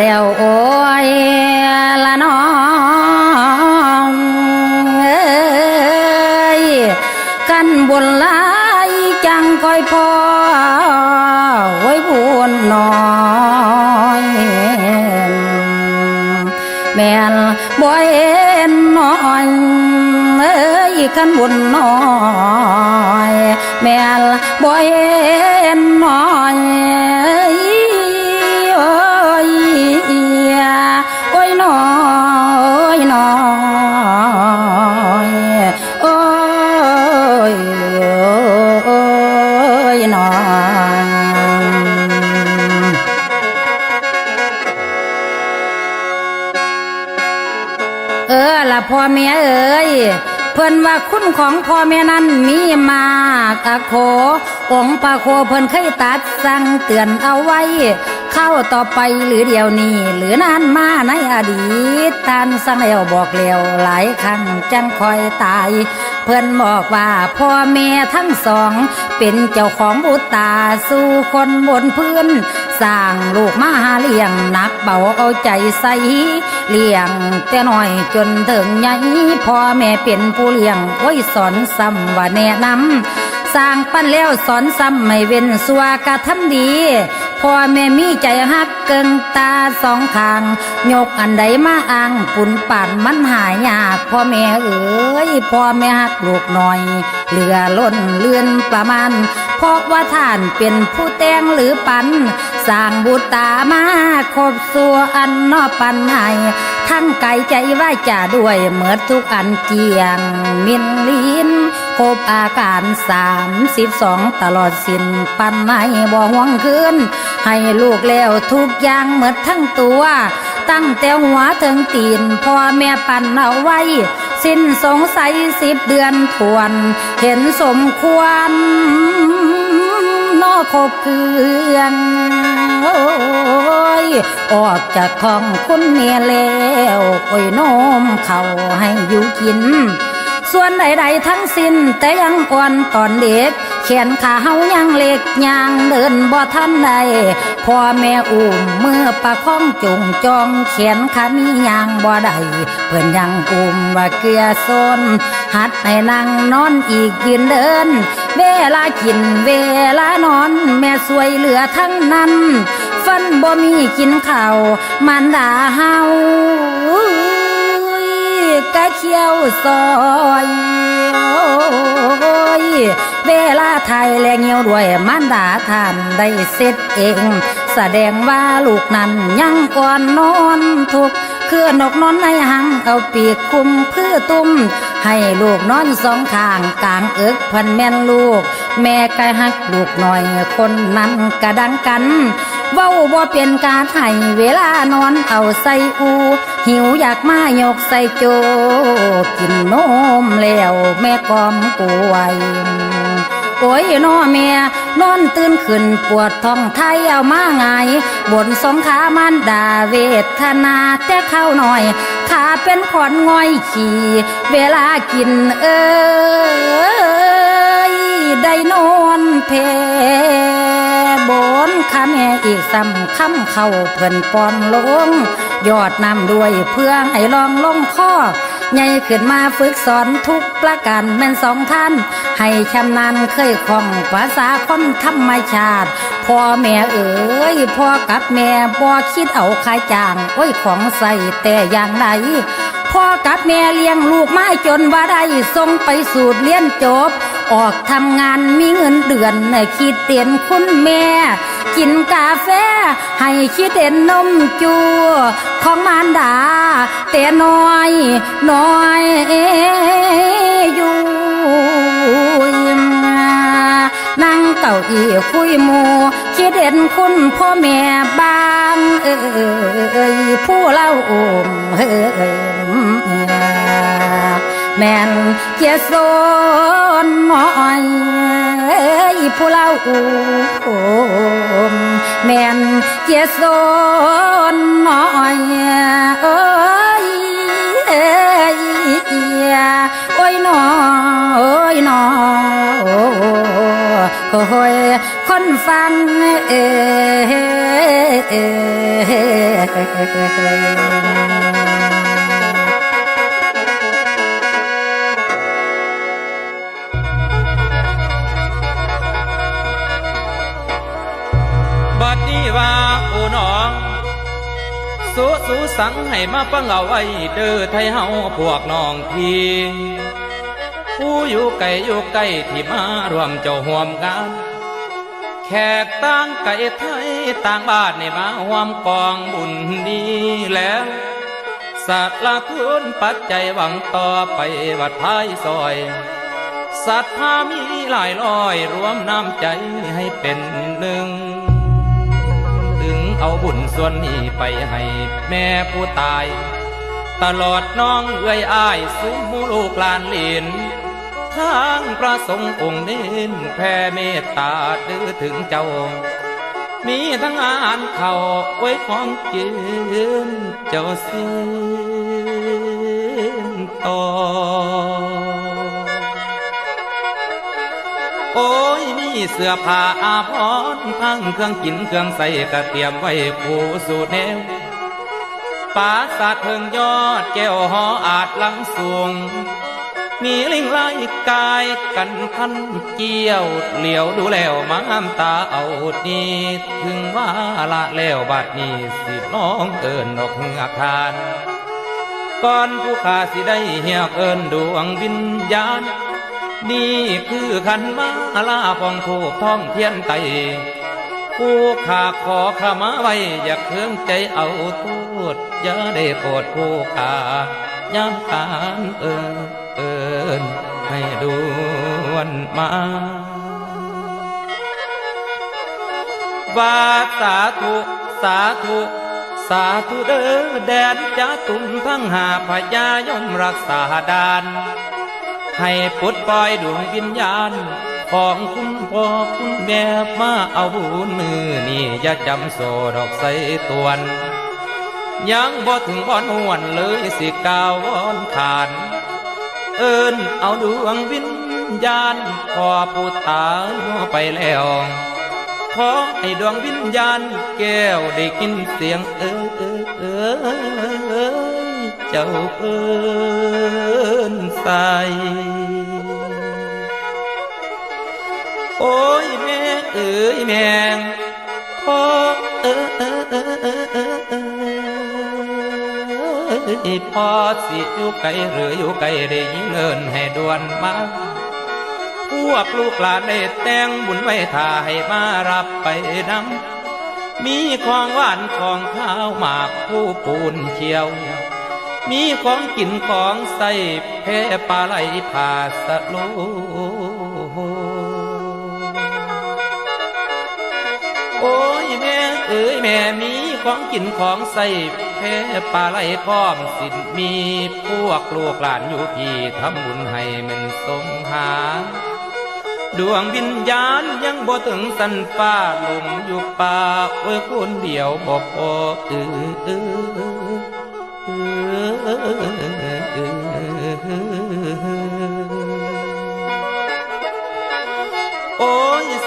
แล้วโอ้ยละน้องเอ้ยกันบุญหลายจังคอยพอไว้บุญน้อยแม่นบ่เห็นน้อยเอ้ยขันบุญน้อยแม่นบ่เห็นน้อย แม่เอ๋ยเพิ่นว่าคุณของพ่อแม่นั้นมีมากอะโคองปะโคเพิ่นเคยตัดสั่งเตือนเอาไว้ เข้าต่อไปหรือเดียวนี้หรือนานมาในอดีตท่านสั่งแล้วบอกแล้วหลายครั้งจังคอยตาย เพิ่นบอกว่าพ่อแม่ทั้งสอง เป็นเจ้าของบุตตาสู่คนบนพื้นสร้างลูกมาหาเลี้ยงหนักเบาเอาใจใส่ เลี้ยงแต่น้อยจนถึงใหญ่พ่อแม่เป็นผู้เลี้ยงโอ้ยสอนซ้ำว่าแนะนำสร้างปั้นแล้วสอนซ้ำไม่เว้นสัวกระทำดีพ่อแม่มีใจฮักเกิงตาสองข้างยกอันใดมาอ้างปุ่นป่านมันหายยากพ่อแม่เอ๋ยพ่อแม่ฮักลูกหน่อย เหลือล้นเลื่อนประมาณเพราะว่าท่านเป็นผู้แต่งหรือปัน สร้างบุตามาครบสัวอันนอปันให้ทั้งไก่ใจว่าจะด้วยเหมือทุกอันเกียง มินลินครบอาการสามสิบสองตลอดสิ้นปันให้บ่ห่วงคืนให้ลูกแล้วทุกอย่างเหมือทั้งตัว ตั้งแต่หัวถึงตีนพ่อแม่ปันเอาไว้ สิ้นสงสัยสิบเดือนทวน เห็นสมควร คบเคืองโอ้ยออกจากท้องคุณเมียแล้วโอ้ยโนมเขาให้อยู่กิน ส่วนใดๆทั้งสิ้นแต่ยังอ่อนตอนเด็กแขนขาเฮายังเล็กยางเดินบ่ทันใดพ่อแม่อุ้มเมื่อประคองจุงจองแขนขามียางบ่ได้เพื่อนยังอุ้มว่าเกลือซนหัดให้นั่งนอนอีกยืนเดิน เวลากินเวลานอน แม่สวยเหลือทั้งนั้น ฟันบ่มีกินข้าวมันด่าเฮากะเขียวซอยเวลาไทยแลเงียวด้วยมันด่าทานได้เสร็จเอง แสดงว่าลูกนั้นยังก่อนนอนทุกคือนกนอนในหังเอาปีกคุมเพื่อตุ้ม ให้ลูกนอนสองข้างกลางเอิกพันแม่นลูก แม่ก็หักลูกหน่อยคนนั้นกระดังกัน เว้าบ่เป็นการให้เวลานอนเอาใส่อู หิวอยากมายกใส่โจ กินนมแล้วแม่กอมป่วยโอ้ยน้อแม่นอนตื่นขึ้นปวดท้องไทยเอามาไงบนสองขามันดาเวทนาแต่เข้าหน่อย ขาเป็นขอนง่อยขี่ เวลากินเอ้ยได้นอนเพบนขาแม่อีกซ้ำคำเข้าเพิ่นปอนลง ยอดนำด้วยเพื่อให้ลองลงข้อใหญ่ขึ้นมาฝึกสอนทุกประการแม่นสองท่าน ให้ชำนาญเคยคล่องภาษาคนธรรมชาติ พ่อแม่เอ๋ยพ่อกับแม่บ่คิดเอาค่าจ้างโอ้ยของใส่แต่อย่างใดพ่อกับแม่เลี้ยงลูกมาจนว่าได้ส่งไปสูตรเรียนจบ ออกทำงานมีเงินเดือนน่ะคิดเตียนคุณแม่ กินกาแฟ ให้คิดเด่นนมจูของมารดา แต่น้อย น้อยอยู่ นั่งเก้าอีคุยหมูคิดเด่นคุณพ่อแม่บางเอ้ยผู้เล่าโอมเอ้ยแม่นเกียโซนน้อยเอ้ยผู้เล่าอูมแม่นเกียโซนน้อยเอ้ย โอ้ยคนฟังเออบัดนี้ว่าโอ้น้องสู้สู้สังให้มาฟังเอาไว้เด้อไทยเฮาพวกน้องพี่ ผู้อยู่ไกลอยู่ใกล้ที่มารวมเจ้าห่วมงาน แขกต่างไก่ไทยต่างบ้านนี่มาห่วมกองบุญนี้แล้วสัตว์ละทุนปัจจัยหวังต่อไปวัดท้ายซอย สัตว์พามีหลายร้อยรวมน้ำใจให้เป็นหนึ่ง ถึงเอาบุญส่วนนี้ไปให้แม่ผู้ตาย ตลอดน้องเอื้อยอ้ายซุ้มหมูลูกลานเหลน ทางพระสงฆ์องค์เน้นแผ่เมตตาดื้อถึงเจ้า มีทั้งอาหารเขาไว้ของกินเจ้าสิ้นต่อโอ้ยมีเสื้อผ้าอาภรณ์ทั้งเครื่องกินเครื่องใส่ก็เตรียมไว้ผู้สู่แนวปราสาทเพิงยอดแก้วหออาจหลังสูง มีลิงไล่กายกันพันเกี่ยวเหลียวดูแล้วมามตาเอาดีถึงว่าละแล้วบัดนี้สิน้องเอิญนกเงือกทานก่อนผู้ขาสิได้เหียกเอิญดวงวิญญาณ นี่คือขันมาลาปองถูกท่องเทียนไตผู้ขาขอขมาไว้ อย่าเครื่องใจเอาตูดอย่าได้โปรดผู้ขาย้ำการเอิินให้ดวนมาว่าสาธุสาธุสาธุเด้อแดนจะตุมทั้งหาพญายมรักษาดาน ให้ปลดปล่อยดวงวิญญาณ ของคุณพ่อคุณแม่มาเอาบุญมือนี่อย่าจำโซดอกใส่ตวน ยังบ่ถึงบ่อนหวนเลยสิกาววอนขาน เอิญเอาดวงวิญญาณพอผู้ตายไปแล้วขอให้ดวงวิญญาณแก้วได้กินเสียงเออเออเออเจ้าเอิญใสโอ้ยแม่เอ๋ยแม่ อพอสิอยู่ไกลหรืออยู่ไกลได้ยินเอินให้ด่วนมาพวกลูกหลานได้แต่งบุญไว้ท่าให้มารับไปนำมีของหวานของข้าวหมากผู้ปูนเขียว มีของกินของใส่แพ่ปลาไหลผ่าสะโลโอ้ยแม่เอ๋ยแม่มีของกินของใส่ ปลาไหลพร้อมสินมีพวกลูกหลานอยู่พี่ทำบุญให้มันสมหา ดวงวิญญาณยังบ่ถึงสันฟ้าลงอยู่ป่าเอ้ยคนเดียวบ่พอเออเออเออ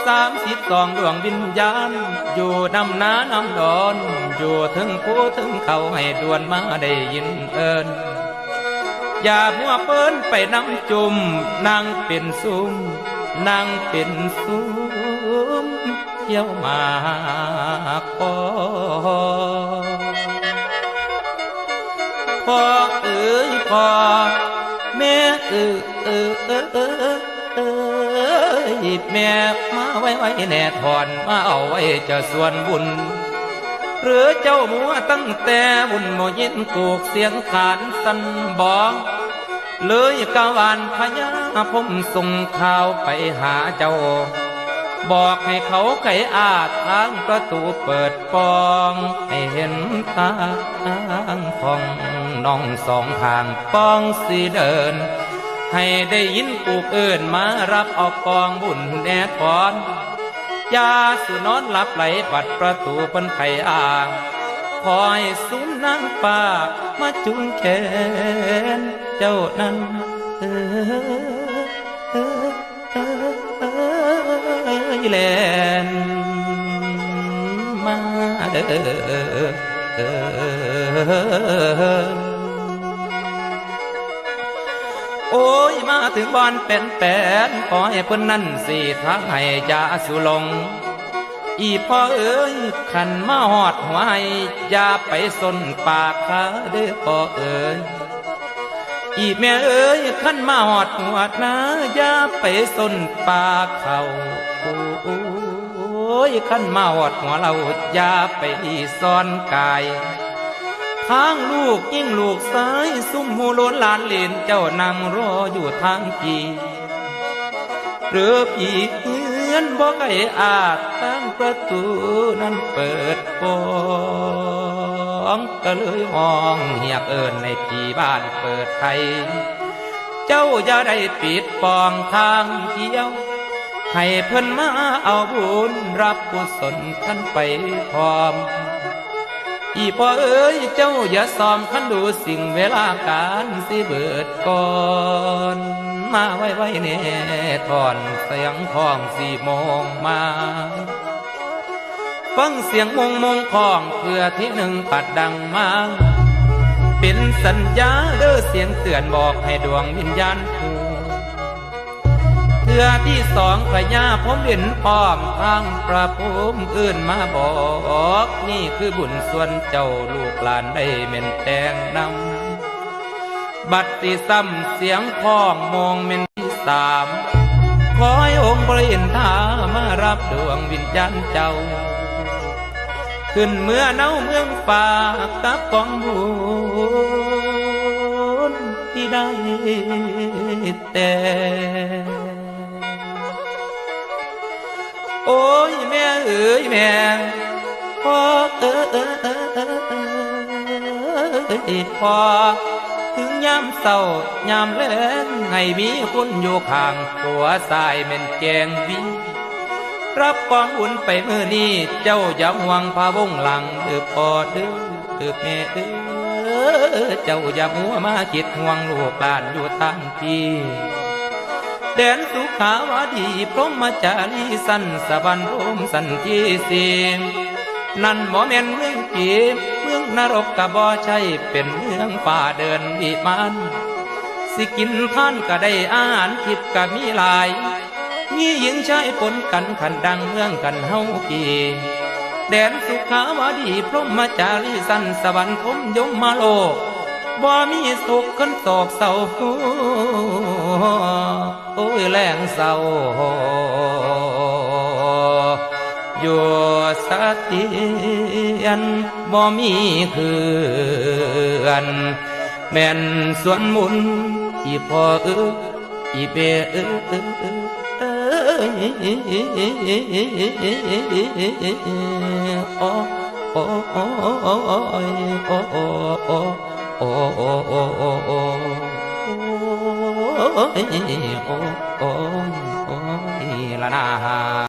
สามสิบสองดวงวิญญาณ อยู่นำน้านำดอน อยู่ถึงผู้ถึงเขาให้ดวนมาได้ยินเอินอย่ามัวเปิ้นไปน้ำจุ่มนางเป็นซุ้มนางเป็นซุ้มเที่ยวมาพอพ่อเอ๋ยพ่อ แม่มาไว้ไว้แน่ถอนมาเอาไว้จะส่วนบุญ หรือเจ้ามัวตั้งแต่บุญโมยินกูกเสียงขานสันบอกเลยกวานพญาผมส่งข่าวไปหาเจ้า บอกให้เขาไขอาทางประตูเปิดปอง ให้เห็นทางของน้องสองทางป้องสีเดิน ให้ได้ยินปูกเอินมารับเอากองบุญแน่ถอนยาสุนอนหลับไหลปัดประตูเปิ้นไข่อ่างคอยสุนนางป่ามาจุงแขนเจ้านั้นเออเออเออเออแลน โอ้ยมาถึงบ้านเป็นแปนขอให้เพิ่นนั่นสิทักให้ยาสุลง อีพ่อเอ้ยขันมาหอดหัวให้อย่าไปสนปากขาเด้อพ่อเอ้ยอีแม่เอ้ยขันมาหอดหัวนะอย่าไปสนปากเขาโอ้ยขันมาหอดหัวเราอย่าไปซ่อนกาย ทางลูกยิ่งลูกซ้ายซุ่มหูโลนหลานเลนเจ้านางรออยู่ทางกีเรือผีเฮือนบอกไอ้อาจตั้งประตูนั้นเปิดฟองก็เลยห้องเหียกเอินในผีบ้านเปิดไทยเจ้าอย่าได้ปิดปองทางเที่ยว ให้เพิ่นมาเอาบุญรับกุศลท่านไปพร้อม อีพ่อเอ้ยเจ้าอย่าซ้อมคันดูสิ่งเวลาการสิเบิดก่อน มาไว้ไว้เน่ถอนเสียงของสี่โมงมาฟังเสียงมงมงของเพื่อที่หนึ่งปัดดังมาเป็นสัญญาเด้อเสียงเตือนบอกให้ดวงวิญญาณผู้ อที่สองพญาผมเห็นพร้อมทางประภูมิอื่นมาบอก นี่คือบุญส่วนเจ้าลูกหลานได้เม่นแตงนำบัดสิซ้ำเสียงพ้องมองเม่นที่สามขอให้องค์พระอินทามารับดวงวิญญาณเจ้า ขึ้นเมื่อเน่าเมืองฝากกับกองบุญที่ได้แต่ โอ้ยแม่เอ๋ยแม่พ่อเอ๋ยพ่อถึงยามเศร้ายามแลงให้มีคนอยู่ข้างตัวสายเม่นแจงวิรับกองอุ่นไปมือนี้เจ้าอย่าห่วงพาวงหลังเด้อพ่อเด้อเด้อแม่เด้อเจ้าอย่ามัวมาคิดห่วงลูกหลานอยู่ทางที่ แดนสุขาวดีพรหมจารีสันสวรรค์รมสันทีสีนั่นบ่แม่นเมืองผีเมืองนรกกะบ่ใช่เป็นเมืองป่าเดินวิมานสิกินท่านก็ได้อาหารทิพก็มีหลาย มีหญิงชายปนกันขันดังเมืองกันเฮากีแดนสุขาวดีพรหมจารีสันสวรรค์พรมยมมาโลก บ่มีสุขคนโอบเศร้าโอ้ยแรงเศร้าอยู่สติอันบ่มีคืออนแม่นสวนมุนอีพอเอออีเปเออเออโอ้โอ้โอ้โอ้โอ้ โอ้โอ้โอ้โอ้โอ้โอ้โอ้ละนา